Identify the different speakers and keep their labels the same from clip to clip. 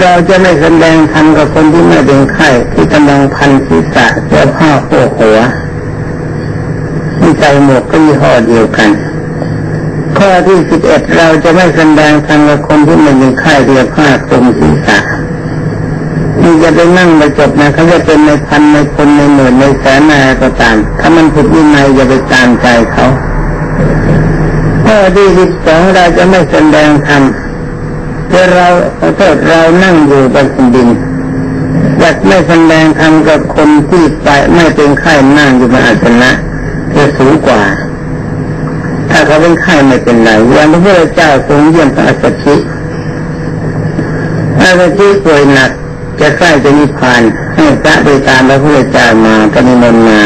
Speaker 1: เราจะไม่แสดงธรรมกับคนที่ไม่เป็นไข้ที่กำลังพันศีรษะเสื้อผ้าโผหัวมีใจหมวกก็ยี่ห้อเดียวกัน ข้อที่สิบเอ็ดเราจะไม่แสดงธรรมกับคนที่ไม่เป็นไข้เสื้อผ้าคลุมศีรษะนี่จะไปนั่งไปจบนะเขาจะเป็นในพันในคนในหมื่นในแสนนายก็ตามถ้ามันผิดวินัยอย่าไปตามใจเขาข้อที่สิบสองเราจะไม่แสดงธรรม ถ้าเราถ้าเรานั่งอยู่บนแผ่นดินอยากไม่แสดงธรรมกับคนที่ไปไม่เป็นไข้นั่งอยู่บนอาสนะจะสูงกว่า ถ้าเขาเป็นไข้ไม่เป็นไรอย่างพระพุทธเจ้าทรงเยี่ยมพระอัสสชิพระอัสสชิป่วยหนักจะใกล้จะนิพพานให้พระไปตามพระพุทธเจ้ามาก็นิมนต์มา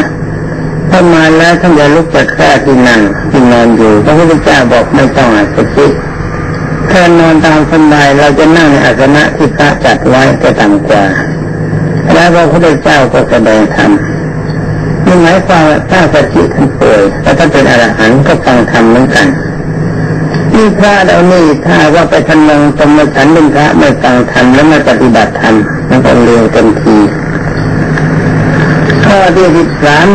Speaker 1: ถ้ามาแล้วท่านจะลุกจากแค่ที่นั่งที่นอนอยู่พระพุทธเจ้าบอกไม่ต้องอัสชิ แค่นอนตามสบายเราจะนั่งในอาสนะที่พระจัดไว้ก็ต่ำกว่า แล้วพระพุทธเจ้าก็แสดงธรรมนี่หมายความว่าถ้าสัจจิท่านป่วยแล้วถ้าเป็นอรหันต์ก็ฟังธรรมเหมือนกันนี่พระเรานี่ถ้าว่าไปทำนังตมฉันเป็นพระไม่ฟังธรรมแล้วไม่ปฏิบัติธรรมมันก็เร็วเต็มทีข้อที่สิบสาม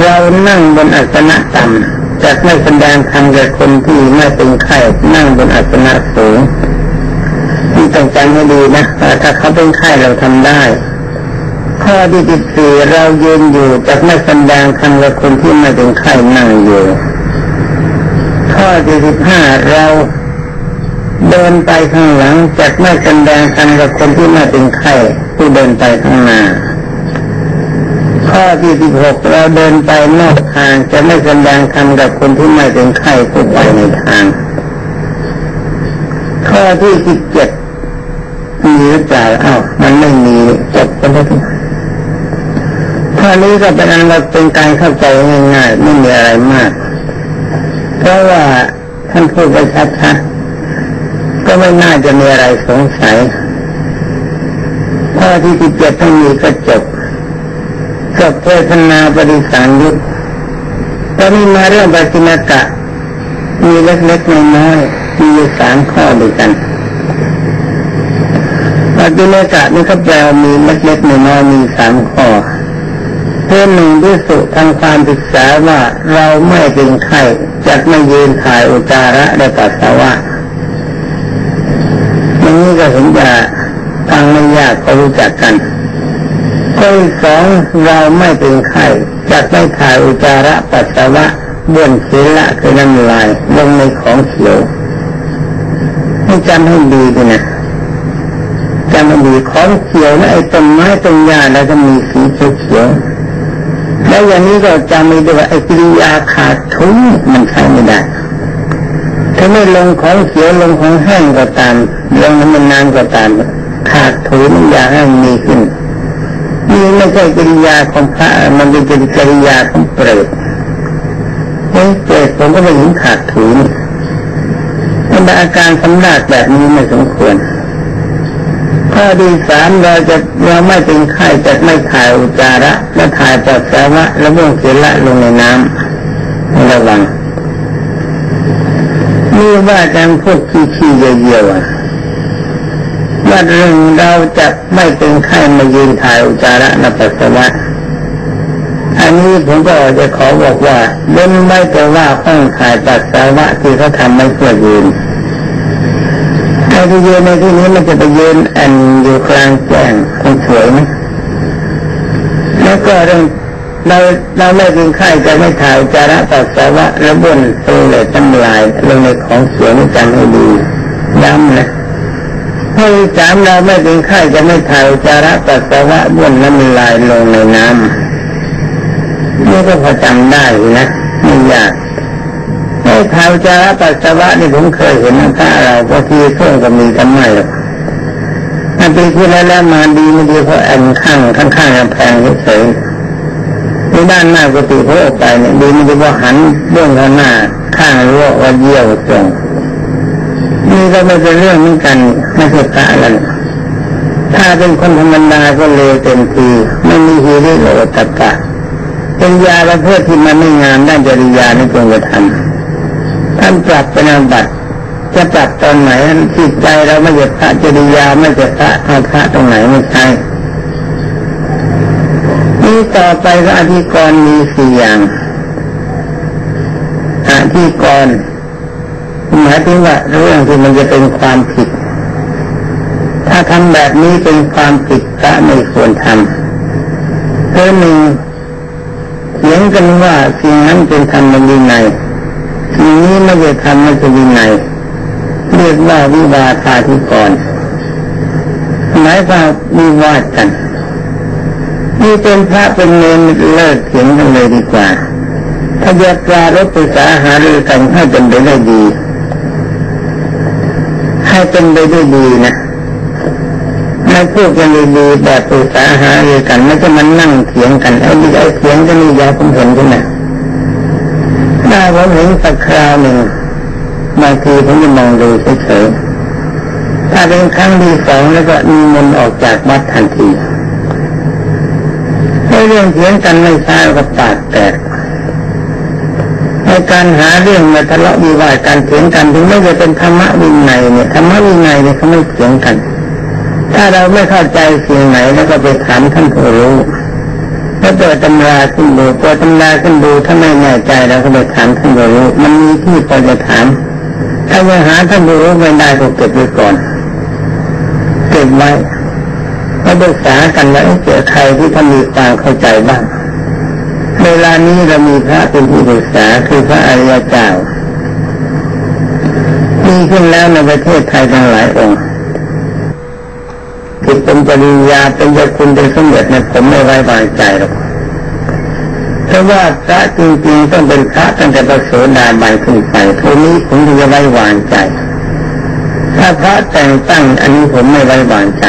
Speaker 1: เรานั่งบนอัสนะต่ำ จะไม่แสดงธรรมแก่คนที่ไม่เป็นไข้นั่งบนอัสนะสูงนี่ต้องจำให้ดีนะถ้าเขาเป็นไข้เราทำได้ข้อที่สิบสี่เรายืนอยู่จะไม่แสดงธรรมแก่คนที่ไม่เป็นไข้นั่งอยู่ข้อที่สิบห้าเราเดินไปข้างหลังจะไม่แสดงธรรมกับคนที่ไม่เป็นไข้ผู้เดินไปข้างหน้า ข้อที่สิบหกเราเดินไปนอกทางจะไม่แสดงธรรมกับคนที่ไม่เป็นไข้ผู้ไปในทาง ข้อที่สิบเจ็ดมีหรือเปล่าอ้าวมันไม่มีจบกันแล้วข้อนี้ก็เป็นอันว่าเป็นการเข้าใจง่ายๆไม่มีอะไรมาก เพราะว่าท่านพูดไปชัดๆก็ไม่น่าจะมีอะไรสงสัยข้อที่สิบเจ็ดต้องมีก็จบ กับเทศนาปฏิสังยุตตอนนี้มาเรื่องปฏินากะ มีเล็กๆน้อยๆมีอยู่สามข้อด้วยกันปฏินากะนี่ก็แปลว่ามีเล็กๆน้อยๆมีสามข้อเพื่อหนึ่งด้วยสุทางความศึกษาว่าเราไม่เป็นไข้จักไม่ยืนถ่ายอุจาระและปัสสาวะมันนี้ก็เห็นจะฟังไม่ยากก็รู้จักกัน ข้อสองเราไม่เป็นไข้จักไม่ถ่ายอุจาระปัสสาวะบนเสละคือน้ำลายลงในของเขียวให้จำให้ดีด้วยนะจำให้ดีของเขียวนะไอ้ต้นไม้ต้นหญ้าแล้วจะมีสีเขียวแล้วอย่างนี้ก็จำไม่ได้ว่าไอ้กิริยาขาดทุนมันใช้ไม่ได้ถ้าไม่ลงของเขียวลงของแห้งก็ตามลงน้ำมันนานก็ตามขาดทุนอย่าให้มีขึ้น นี่ไม่ใช่กิริยาของพระมันเป็นกิริยาของเปรตเฮ้ยเปรตผมก็ไม่เห็นขาดทุนแต่อาการสำลักแบบนี้ไม่สมควรข้อที่สามเราจะเราไม่เป็นไข้จะไม่ถ่ายอุจจาระและถ่ายปัสสาวะแล้วบ้วงเสละลงในน้ำระวังนี่ว่าการพวกขี้ขี้เยี่ยว ว่าเรื่องเราจะไม่เป็นไข้มายืนถ่ายอุจจาระและปัสสาวะอันนี้ผมก็จะขอบอกว่าเล่นไม่แต่ว่าห้องถ่ายปัสสาวะที่เขาทำไม่เพื่อยืนถ้าที่ยืนในที่นี้มันจะไปยืนอันอยู่กลางแจ้งคงสวยไหมแล้วก็เรื่องเราเราไม่เป็นไข้จะไม่ถ่ายจาระปัสสาวะระบนโซเลยตั้งลายลงในของเสียงจำให้ดีย้ำนะ ข้อที่สามเราไม่เป็นไข้จะไม่ถ่ายจาระปัสสาวะบ้วนน้ำลายลงในน้ำนี่ก็พอจำได้นะไม่ยากไอ้ถ่ายจาระปัสสาวะนี่ผมเคยเห็นนะถ้าเราพอทีเครื่องก็มีกันไม่หรอกอันเป็นที่แล้วแล้วมาดีไม่ดีเพราะอันข้างข้างข้างกำแพงเฉยในด้านหน้าปกุฏิเขาออกไปเนี่ยดีไม่ดีว่าหันเบื้องข้างหน้าข้างรั้วว่าเยี่ยวตรง นี่ก็ไม่เป็นเรื่องเหมือนกันไม่ใช่พระอะไรถ้าเป็นคนธรรมดาก็เลวเต็มทีไม่มีฮีริโอตตะเป็นยาประเภทที่มันไม่งามด้านจริยาในกรงกระทำท่านปรับเป็นอาบัติจะปรับตอนไหนจิตใจเราไม่จะพระจริยาไม่จะพระเอาพระตรงไหนไม่ใช่นี่ต่อไปก็อธิกรณ์มีสี่อย่างอธิกรณ์ หมายถึงว่าเรื่องที่มันจะเป็นความผิด ถ้าทำแบบนี้เป็นความผิดพระไม่ควรทำเพื่อหนึ่งเถียงกันว่าสิ่งนั้นเป็นธรรมวินัยสิ่งนี้ไม่ใช่ธรรมไม่ใช่วินัยเรียกว่าวิวาทาธิกรหมายว่าวิวาทกันนี่เป็นพระเป็นเนรเลิกเถียงกันเลยดีกว่าถ้าจะปรารบปรึกษาหารือกันให้เป็นไปได้ดี ให้เป็นไปด้ดีนะไม่พูดกันดีๆแบบปรึกษาหารือกันไม่จะมันนั่งเถียงกันไอ้ดีไอ้เถียงกันนี่ยาผมเห็นขึ้นนะถ้าผมเห็นสักคราวหนึ่งบางทีผมจะมองดูเฉยๆถ้าเป็นครั้งที่สองแล้วก็มีมนออกจากวัดทันทีเรื่องเถียงกันไม่ใช่ก็ปากแตก การหาเรื่องมาทะเลาะวิวาทการเถียงกันถึงไม่จะเป็นธรรมะวินัยเนี่ยธรรมะวินัยเนี่ยเขาไม่เถียงกัน ถ้าเราไม่เข้าใจสิ่งไหนแล้วก็ไปถามท่านผู้รู้แล้วเปิดตำราขึ้นดูเปิดตำราขึ้นดูถ้าไม่แน่ใจเราก็ไปถามท่านผู้รู้มันมีที่พอจะถาม ถ้ายังหาท่านผู้รู้ไม่ได้ก็เก็บไว้ก่อนเก็บไว้มาปรึกษากันว่าเจอใครที่ท่านมีความเข้าใจบ้าง เวลานี้เรามีพระเป็นที่ปรึกษาคือพระอริยเจ้ามีขึ้นแล้วในประเทศไทยทั้งหลายองค์ที่เป็นปริญญาเป็นยาคุณเป็นสมเด็จเนี่ยผมไม่ไว้วางใจหรอกเพราะว่าพระจริงๆต้องเป็นพระตั้งแต่ประโสดาบันขึ้นไปทุนี้ผมจะไว้วางใจ ถ้าพระแต่งตั้งอันนี้ผมไม่ไว้วางใจ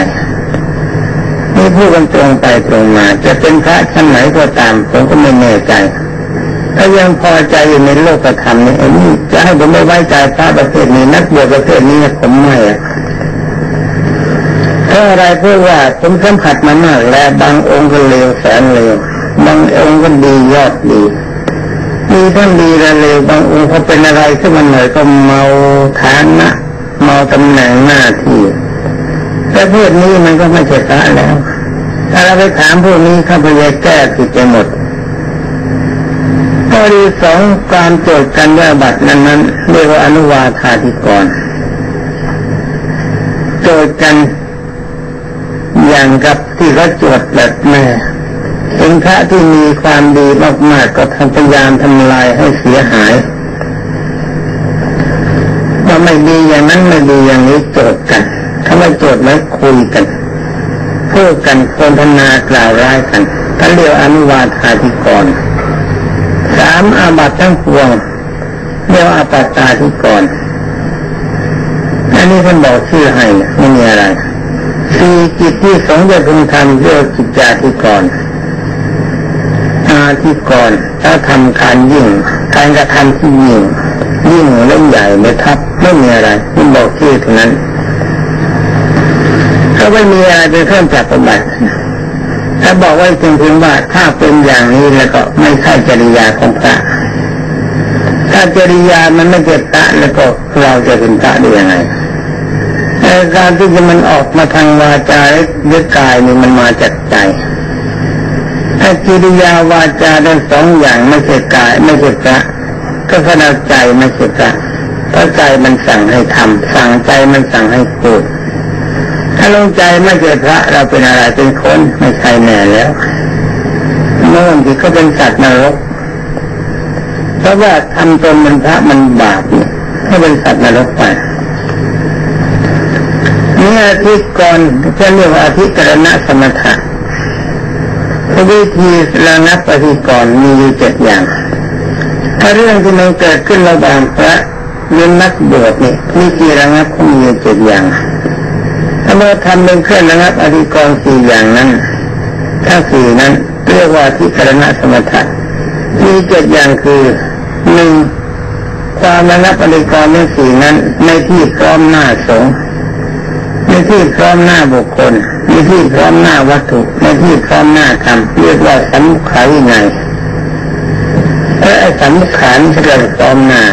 Speaker 1: นี่พูดกันตรงไปตรงมา จะเป็นพระชั้นไหนก็ตามผมก็ไม่แน่ใจถ้ายังพอใจอยู่ในโลกธรรมนี่อันนี้จะให้ผมไม่ไว้ใจพระประเภทนี้นักบวชประเภทนี้ผมไม่อะเพราอะไรเพราะว่าผมสัมผัสมามากแล้วบางองค์ก็เลวแสนเลวบางองค์ก็ดียอดดีมีทั้งดีและเลวบางองค์เขาเป็นอะไรขึ้นมาหน่อยก็เมาฐานะเมาตำแหน่งหน้าที่แต่พวกนี้มันก็ไม่ใช่พระแล้ว ถ้าเราไปถามพวกนี้ข้าพเจ้าแก้ผิดไปหมดข้อที่สองการโจทย์กันว่าบัตรนั้นนั้นเรียกว่าอนุวาธาธิกรโจทย์กันอย่างกับที่เขาโจทย์แบบแม่เป็นพระที่มีความดีมากๆก็ทำพยายามทำลายให้เสียหายว่าไม่ดีอย่างนั้นไม่ดีอย่างนี้โจทย์กันถ้าไม่โจทย์ไม่คุยกัน พูดกันโฆษณากล่าวร้ายกันท่านเรียกอนุวาทาธิกรสามอาบัตทั้งปวงเรียกอาปัตตาธิกรอันนี้ท่านบอกชื่อให้ไม่มีอะไรสี่กิจที่สองจะพึงทำเรียกกิจจาธิกรอาธิกรถ้าทำการยิ่งการกระทำที่ยิ่งยิ่งเล่นใหญ่ไม่ทับไม่มีอะไรที่บอกชื่อเท่านั้น ก็ไม่มีอะไรเป็นเครื่องจับประบัติถ้าบอกไว้จริงๆว่าถ้าเป็นอย่างนี้แล้วก็ไม่ใช่จริยาของพระถ้าจริยามันไม่เกิดพระแล้วก็เราจะเป็นพระได้ยังไงการที่จะมันออกมาทางวาจาหรือกายนี่มันมาจากใจถ้าจิริยาวาจาทั้งสองอย่างไม่ใช่กายไม่ใช่พระก็ขนาดใจไม่ใช่พระเพราะใจมันสั่งให้ทำสั่งใจมันสั่งให้พูดาลงใจไม่ใช่พระเราเป็นอะไรเป็นคนไม่ใช่แน่แล้วโน่นที่ก็เป็นสัตว์นรกเพราะว่าทำตนมันพระมันบาปเนี่ยให้เป็นสัตว์นรกไปนี่อาทิตย์ก่อนจะเรียกว่าอาทิตย์กรณะสมถะวิธีระงับอธิกรมีอยู่เจ็ดอย่างถ้าเรื่องที่มันเกิดขึ้นระหว่างพระเรื่องนักบวชเนี่ยวิธีระงับก็มีอยู่เจ็ดอย่าง เราทำเป็นเครื่องระงับอธิกรสี่อย่างนั้นถ้าสี่นั้นเรียกว่าที่กรณะสมถะมีเจ็ดอย่างคือหนึ่งความระงับอธิกรในสี่นั้น ในที่พร้อมหน้าสงในที่พร้อมหน้าบุคคลในที่พร้อมหน้าวัตถุในที่พร้อมหน้าธรรมเรียกว่าสัมขาวินัยและสัมขารที่เราพร้อมหน้า